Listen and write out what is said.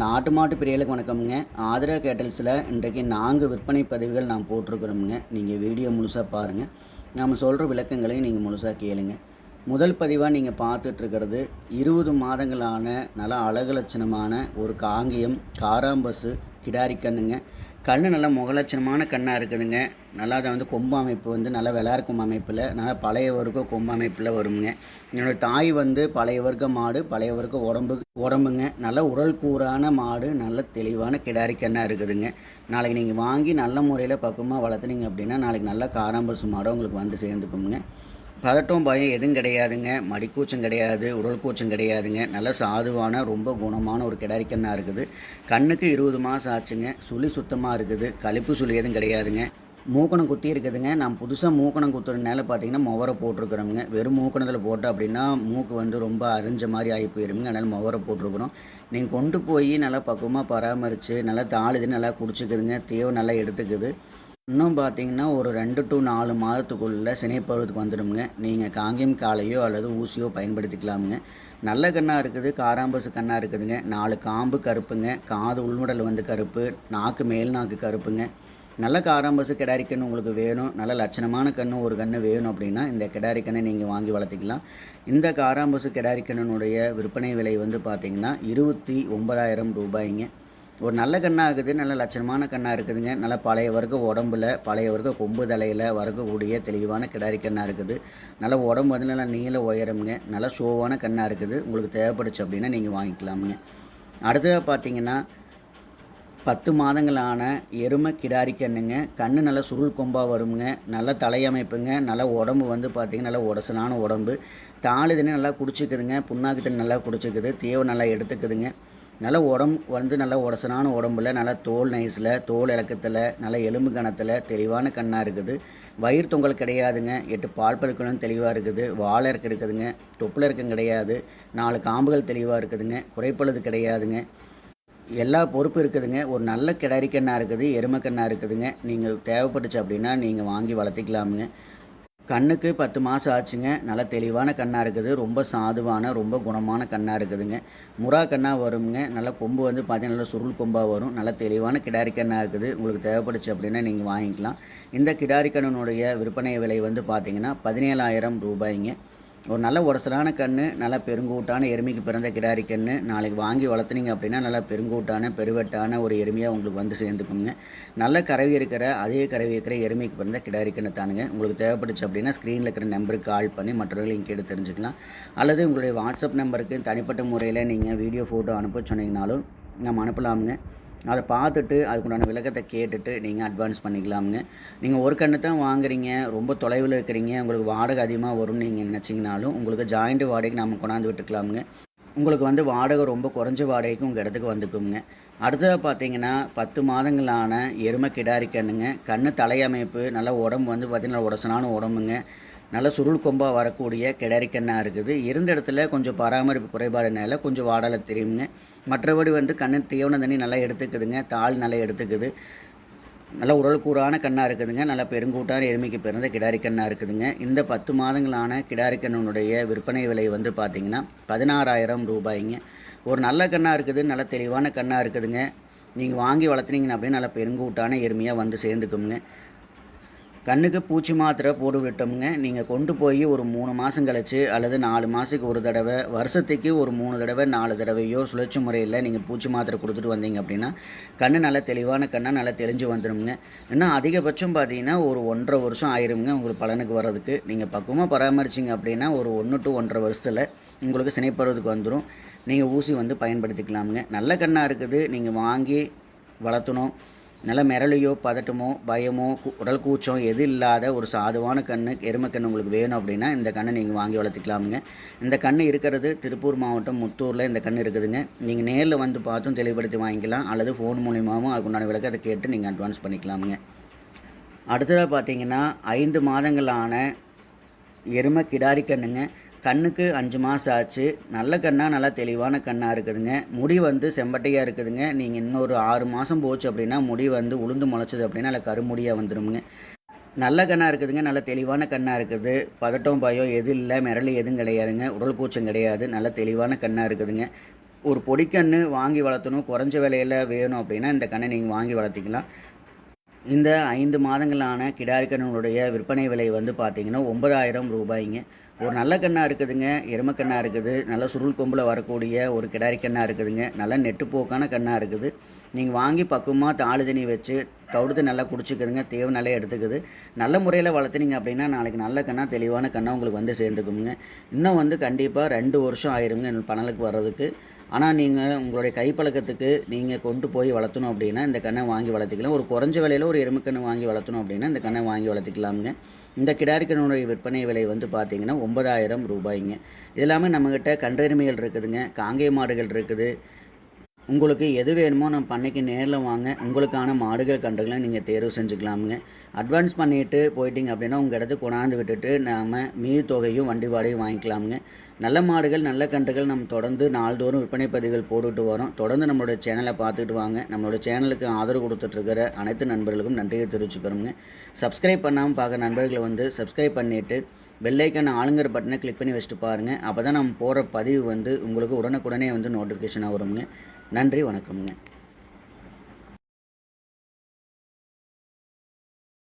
நாட்டு மாட்டு பிரியலுக்கு வணக்கமுங்க. ஆதரா கேட்டல்ஸில் இன்றைக்கு நான்கு விற்பனை பதிவுகள் நாம் போட்டிருக்கிறோமுங்க. நீங்கள் வீடியோ முழுசாக பாருங்கள் நாம் சொல்கிற விளக்கங்களையும் நீங்கள் முழுசாக கேளுங்க. முதல் பதிவாக நீங்கள் பார்த்துட்ருக்கிறது இருபது மாதங்களான நல்ல அழகு லட்சணமான ஒரு காங்கியம் காராம்பசு கிடாரி கண் கண்ணு நல்லா முகலட்சணமான கண்ணாக இருக்குதுங்க. நல்லா அதை வந்து கொம்பு அமைப்பு வந்து நல்லா விளாருக்கும் அமைப்பில் நல்லா பழைய வர்க்க கொம்பு அமைப்பில் வருங்க. என்னோடய தாய் வந்து பழைய வர்க்க மாடு பழைய வர்க்க உடம்பு உடம்புங்க. நல்ல உடல் கூறான மாடு நல்ல தெளிவான கிடாரி கண்ணாக இருக்குதுங்க. நாளைக்கு நீங்கள் வாங்கி நல்ல முறையில் பக்குவமாக வளர்த்துனீங்க அப்படின்னா நாளைக்கு நல்ல காராம்பசு மாடு உங்களுக்கு வந்து சேர்ந்துக்குங்க பதட்டம் பயம் எதுவும் கிடையாதுங்க. மடிக்கூச்சம் கிடையாது உடல் கூச்சம் கிடையாதுங்க. நல்ல சாதுவான ரொம்ப குணமான ஒரு கிடாரிக்கண்ணா இருக்குது. கண்ணுக்கு இருபது மாதம் ஆச்சுங்க. சுழி சுத்தமாக இருக்குது. கழிப்பு சுழி எதுவும் கிடையாதுங்க. மூக்கணம் குத்தி இருக்குதுங்க. நான் புதுசாக மூக்கணம் குத்துறதுனால பார்த்தீங்கன்னா முவரை போட்டிருக்கிறோமுங்க. வெறும் மூக்கணத்தில் போட்டோம் அப்படின்னா மூக்கு வந்து ரொம்ப அரிஞ்ச மாதிரி ஆகி போயிருங்க அதனால் முவரை போட்டிருக்கிறோம். நீங்கள் கொண்டு போய் நல்லா பக்குவமாக பராமரித்து நல்லா தாளுது நல்லா குடிச்சிக்குதுங்க. தேவை நல்லா எடுத்துக்குது. இன்னும் பார்த்தீங்கன்னா ஒரு ரெண்டு டு நாலு மாதத்துக்குள்ளே சினைப்பருவத்துக்கு வந்துடும்ங்க. நீங்கள் காங்கியம் காலையோ அல்லது ஊசியோ பயன்படுத்திக்கலாமுங்க. நல்ல கண்ணாக இருக்குது காராம்பசு கண்ணாக இருக்குதுங்க. நாலு காம்பு கருப்புங்க. காது உள்முடல் வந்து கருப்பு. நாக்கு மேல் நாக்கு கருப்புங்க. நல்ல காராம்பசு கிடாரி கன்று உங்களுக்கு வேணும். நல்ல லட்சணமான கன்று ஒரு கன்று வேணும் அப்படின்னா இந்த கிடாரி கண்ணை நீங்கள் வாங்கி வளர்த்திக்கலாம். இந்த காராம்பசு கிடாரி விற்பனை விலை வந்து பார்த்திங்கன்னா இருபத்தி ஒன்பதாயிரம் ரூபாய்ங்க. ஒரு நல்ல கண்ணாக இருக்குது நல்ல லட்சணமான கண்ணாக இருக்குதுங்க. நல்ல பழைய வர்க்க உடம்புல பழைய வர்க்க கொம்பு தலையில் வரக்கக்கூடிய தெளிவான கிடாரி கண்ணாக இருக்குது. நல்ல உடம்பு வந்து நல்லா நீள உயரம்ங்க. நல்ல சோவான கண்ணாக இருக்குது. உங்களுக்கு தேவைப்படுச்சு அப்படின்னா நீங்கள் வாங்கிக்கலாமுங்க. அடுத்ததாக பார்த்தீங்கன்னா பத்து மாதங்களான எருமை கிடாரி கண்ணுங்க. கண்ணு நல்லா சுருள் கொம்பாக வருங்க. நல்ல தலையமைப்புங்க. நல்ல உடம்பு வந்து பார்த்திங்கன்னா நல்லா உடசனான உடம்பு. தாளு தண்ணி நல்லா குடிச்சிக்குதுங்க. புண்ணாக்கு தண்ணி நல்லா குடிச்சிக்குது. தேவை நல்லா எடுத்துக்குதுங்க. நல்ல உடம்பு வந்து நல்லா உடசனான உடம்புல நல்லா தோல் நைஸில் தோல் இலக்கத்தில் நல்ல எலும்பு கணத்தில் தெளிவான கண்ணாக இருக்குது. வயிறு தொங்கல் கிடையாதுங்க. எட்டு பால் பருக்கணும் தெளிவாக இருக்குது. வாழை இறக்கு இருக்குதுங்க தொப்புல இறக்கம் கிடையாது. நாலு காம்புகள் தெளிவாக இருக்குதுங்க. குறைப்பழுது கிடையாதுங்க. எல்லா பொறுப்பு இருக்குதுங்க. ஒரு நல்ல கிடாரி கண்ணாக இருக்குது. எருமை கண்ணாக இருக்குதுங்க. நீங்கள் தேவைப்பட்டுச்சு அப்படின்னா நீங்கள் வாங்கி வளர்த்திக்கலாமுங்க. கண்ணுக்கு பத்து மாதம் ஆச்சுங்க. நல்ல தெளிவான கண்ணாக இருக்குது. ரொம்ப சாதுவான ரொம்ப குணமான கண்ணாக இருக்குதுங்க. முறா கண்ணாக வருங்க. நல்ல கொம்பு வந்து பார்த்தீங்கன்னா சுருள் கொம்பாக வரும். நல்ல தெளிவான கிடாரி கண்ணாக இருக்குது. உங்களுக்கு தேவைப்படுச்சு அப்படின்னா நீங்கள் வாங்கிக்கலாம். இந்த கிடாரி கண்ணனுடைய விற்பனை விலை வந்து பார்த்திங்கன்னா பதினேழாயிரம் ரூபாய்ங்க. ஒரு நல்ல ஒரசலான கன்று நல்லா பெருங்கூட்டான எருமைக்கு பிறந்த கிடாரி கன்று நாளைக்கு வாங்கி வளர்த்துனீங்க அப்படின்னா நல்லா பெருங்கூட்டான பெருவெட்டான ஒரு எருமையாக உங்களுக்கு வந்து சேர்ந்துக்குங்க. நல்ல கறவி இருக்கிற அதே கறவி இருக்கிற எருமைக்கு பிறந்த கிடாரி கன்று தானுங்க. உங்களுக்கு தேவைப்படுச்சு அப்படின்னா ஸ்க்ரீனில் இருக்கிற நம்பருக்கு கால் பண்ணி மற்றவர்கள் கேட்டு தெரிஞ்சுக்கலாம். அல்லது உங்களுடைய வாட்ஸ்அப் நம்பருக்கு தனிப்பட்ட முறையில் நீங்கள் வீடியோ ஃபோட்டோ அனுப்ப சொன்னீங்கனாலும் நம்ம அனுப்பலாமுங்க. அதை பார்த்துட்டு அதுக்குண்டான விளக்கத்தை கேட்டுட்டு நீங்கள் அட்வான்ஸ் பண்ணிக்கலாம்ங்க. நீங்கள் ஒரு கன்று தான் வாங்குறீங்க ரொம்ப தொலைவில் இருக்கிறீங்க உங்களுக்கு வாடகை அதிகமாக வரும்னு நீங்கள் நினச்சிங்கனாலும் உங்களுக்கு ஜாயிண்ட் வாடகைக்கு நம்ம கொண்டாந்து விட்டுக்கலாமுங்க. உங்களுக்கு வந்து வாடகை ரொம்ப குறைஞ்ச வாடகைக்கு உங்கள் இடத்துக்கு வந்துக்குங்க அடுத்ததாக பார்த்தீங்கன்னா பத்து மாதங்களான எருமை கிடாரி கண்ணுங்க. கண்ணு தலையமைப்பு நல்ல உடம்பு வந்து பார்த்திங்கன்னா உடசனான உடம்புங்க. நல்ல சுருள் கொம்பாக வரக்கூடிய கிடரிக்கண்ணாக இருக்குது. இருந்த இடத்துல கொஞ்சம் பராமரிப்பு குறைபாடுனால கொஞ்சம் வாடலை தெரியுங்க மற்றபடி வந்து கண்ணு தீவன தண்ணி நல்லா எடுத்துக்குதுங்க. தாள் நல்லா எடுத்துக்குது. நல்ல உடல் கூறான கண்ணாக இருக்குதுங்க. நல்ல பெருங்கூட்டான எருமைக்கு பிறந்த கிடாரி கண்ணாக இருக்குதுங்க. இந்த பத்து மாதங்களான கிடாரி கண்ணனுடைய விற்பனை விலை வந்து பார்த்திங்கன்னா பதினாறாயிரம் ரூபாய்ங்க. ஒரு நல்ல கண்ணாக இருக்குது. நல்ல தெளிவான கண்ணாக இருக்குதுங்க. நீங்கள் வாங்கி வளர்த்துனீங்கன்னா அப்படின்னு நல்ல பெருங்கூட்டான எருமையாக வந்து சேர்ந்துக்குங்க கண்ணுக்கு பூச்சி மாத்திரை போட்டு விட்டோம்ங்க நீங்கள் கொண்டு போய் ஒரு மூணு மாதம் கழிச்சு அல்லது நாலு மாதத்துக்கு ஒரு தடவை வருஷத்துக்கு ஒரு மூணு தடவை நாலு தடவையோ சுழற்சி முறையில் நீங்கள் பூச்சி மாத்திரை கொடுத்துட்டு வந்தீங்க அப்படின்னா கண்ணு நல்லா தெளிவான கண்ணாக நல்லா தெளிஞ்சு வந்துடும்ங்க. இன்னும் அதிகபட்சம் பார்த்தீங்கன்னா ஒரு ஒன்றரை வருஷம் ஆயிருங்க உங்களுக்கு பலனுக்கு வர்றதுக்கு. நீங்கள் பக்குவமாக பராமரிச்சிங்க அப்படின்னா ஒரு ஒன்று டு ஒன்றரை வருஷத்தில் உங்களுக்கு சினைப்படுறதுக்கு வந்துடும் நீங்கள் ஊசி வந்து பயன்படுத்திக்கலாமுங்க. நல்ல கண்ணாக இருக்குது. நீங்கள் வாங்கி வளர்த்தணும். நல்ல மிரளையோ பதட்டமோ பயமோ உடல் கூச்சம் எது இல்லாத ஒரு சாதுவான கன்று எருமை கன்று உங்களுக்கு வேணும் அப்படின்னா இந்த கண்ணை நீங்கள் வாங்கி வளர்த்துக்கலாமுங்க. இந்த கன்று இருக்கிறது திருப்பூர் மாவட்டம் முத்தூரில் இந்த கன்று இருக்குதுங்க. நீங்கள் நேரில் வந்து பார்த்தும் தெளிவுபடுத்தி வாங்கிக்கலாம் அல்லது ஃபோன் மூலியமாகவும் அதுக்குண்டான விளக்கத்தை கேட்டு நீங்கள் அட்வான்ஸ் பண்ணிக்கலாமுங்க. அடுத்ததாக பார்த்தீங்கன்னா ஐந்து மாதங்களான எருமை கிடாரி கண்ணுங்க. கண்ணுக்கு அஞ்சு மாதம் ஆச்சு. நல்ல கண்ணாக நல்லா தெளிவான கண்ணாக இருக்குதுங்க. முடி வந்து செம்பட்டையாக இருக்குதுங்க. நீங்கள் இன்னொரு ஆறு மாதம் போச்சு அப்படின்னா முடி வந்து உளுந்து முளைச்சது அப்படின்னா அதில் கருமுடியாக வந்துடுங்க நல்ல கண்ணாக இருக்குதுங்க. நல்ல தெளிவான கண்ணாக இருக்குது. பதட்டம் பயம் எது இல்லை. மிரளி எதுவும் கிடையாதுங்க. உடல் கூச்சம் கிடையாது. நல்ல தெளிவான கண்ணாக இருக்குதுங்க. ஒரு பொடிக்கன்று வாங்கி வளர்த்தணும். குறைஞ்ச விலையில் வேணும் அப்படின்னா இந்த கண்ணை நீங்கள் வாங்கி வளர்த்திக்கலாம். இந்த ஐந்து மாதங்களான கிடாரி விற்பனை விலை வந்து பார்த்தீங்கன்னா ஒன்பதாயிரம் ரூபாய்ங்க. ஒரு நல்ல கண்ணாக இருக்குதுங்க எருமக்கண்ணாக இருக்குது நல்ல சுருள் கொம்பில் வரக்கூடிய ஒரு கிடாரி கண்ணாக இருக்குதுங்க நல்ல நெட்டுப்போக்கான கண்ணாக இருக்குது. நீங்கள் வாங்கி பக்குவமாக தாழு தண்ணி வச்சு தவிடுத்து நல்லா குடிச்சிக்குதுங்க தேவை நல்லா எடுத்துக்குது. நல்ல முறையில் வளர்த்துனீங்க அப்படின்னா நாளைக்கு நல்ல கண்ணாக தெளிவான கண்ணாக உங்களுக்கு வந்து சேர்ந்துக்குங்க. இன்னும் வந்து கண்டிப்பாக ரெண்டு வருஷம் ஆயிருங்க பணலுக்கு வர்றதுக்கு. ஆனால் நீங்கள் உங்களுடைய கைப்பழக்கத்துக்கு நீங்கள் கொண்டு போய் வளர்த்தணும் அப்படின்னா இந்த கண்ணை வாங்கி வளர்த்திக்கலாம். ஒரு குறைஞ்ச விலையில் ஒரு எருமைக்கண்ணு வாங்கி வளர்த்தணும் அப்படின்னா இந்த கண்ணை வாங்கி வளர்த்திக்கலாமுங்க. இந்த கிடாரிக்கண்ணுடைய விற்பனை விலை வந்து பார்த்திங்கன்னா ஒன்பதாயிரம் ரூபாய்ங்க. இது எல்லாமே நம்மக்கிட்ட கன்றெருமைகள் இருக்குதுங்க காங்கே மாடுகள் இருக்குது. உங்களுக்கு எது வேணுமோ நம்ம பண்ணைக்கு நேரில் வாங்க. உங்களுக்கான மாடுகள் கன்றுகளை நீங்கள் தேர்வு செஞ்சுக்கலாமுங்க. அட்வான்ஸ் பண்ணிவிட்டு போயிட்டீங்க அப்படின்னா உங்கள் இடத்துக்கு கொண்டாந்து விட்டுட்டு நாம் மீதி தொகையும் வண்டி வாடகையும் வாங்கிக்கலாமுங்க. நல்ல மாடுகள் நல்ல கன்றுகள் நம்ம தொடர்ந்து நாள்தோறும் விற்பனை பதிவுகள் போட்டுட்டு வரோம். தொடர்ந்து நம்மளோட சேனலை பார்த்துட்டு வாங்க. நம்மளோட சேனலுக்கு ஆதரவு கொடுத்துட்ருக்கிற அனைத்து நண்பர்களுக்கும் நன்றியை தெரிவிச்சுக்கிறோங்க சப்ஸ்கிரைப் பண்ணாமல் பார்க்குற நண்பர்களை வந்து சப்ஸ்கிரைப் பண்ணிவிட்டு வெள்ளைக்கான ஆளுங்கிற பட்டனை கிளிக் பண்ணி வச்சுட்டு பாருங்கள் அப்போ தான் நம்ம போகிற பதிவு வந்து உங்களுக்கு உடனுக்குடனே வந்து நோட்டிஃபிகேஷனாக வருங்க நன்றி வணக்கம்ங்க.